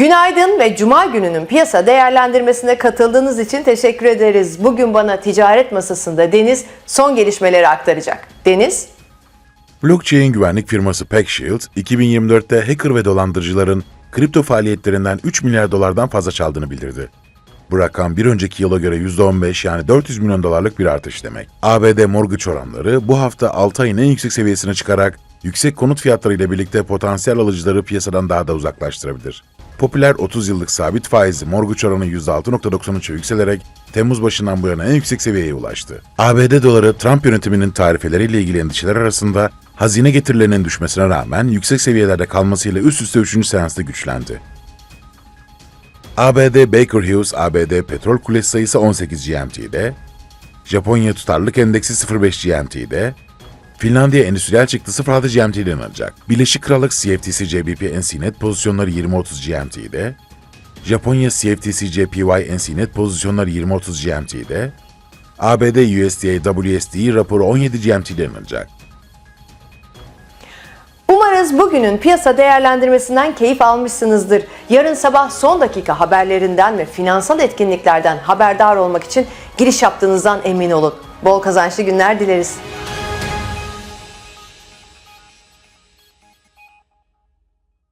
Günaydın ve Cuma gününün piyasa değerlendirmesine katıldığınız için teşekkür ederiz. Bugün bana ticaret masasında Deniz son gelişmeleri aktaracak. Deniz, Blockchain güvenlik firması PackShield, 2024'te hacker ve dolandırıcıların kripto faaliyetlerinden 3 milyar dolardan fazla çaldığını bildirdi. Bu rakam bir önceki yıla göre %15 yani 400 milyon dolarlık bir artış demek. ABD mortgage oranları bu hafta 6 ayın en yüksek seviyesine çıkarak yüksek konut fiyatları ile birlikte potansiyel alıcıları piyasadan daha da uzaklaştırabilir. Popüler 30 yıllık sabit faizli mortgage oranı %6.93'e yükselerek Temmuz başından bu yana en yüksek seviyeye ulaştı. ABD doları Trump yönetiminin tarifeleriyle ilgili endişeler arasında hazine getirilerinin düşmesine rağmen yüksek seviyelerde kalmasıyla üst üste 3. seansta güçlendi. ABD Baker Hughes ABD petrol kulesi sayısı 18 GMT'de, Japonya tutarlılık endeksi 05 GMT'de, Finlandiya endüstriyel çıktısı 06 GMT'den alınacak. Birleşik Krallık CFTC JBP NC net pozisyonları 20-30 GMT'de, Japonya CFTC JPY NC net pozisyonları 20-30 GMT'de, ABD USDA WSD raporu 17 GMT'den alınacak. umarız bugünün piyasa değerlendirmesinden keyif almışsınızdır. Yarın sabah son dakika haberlerinden ve finansal etkinliklerden haberdar olmak için giriş yaptığınızdan emin olun. Bol kazançlı günler dileriz.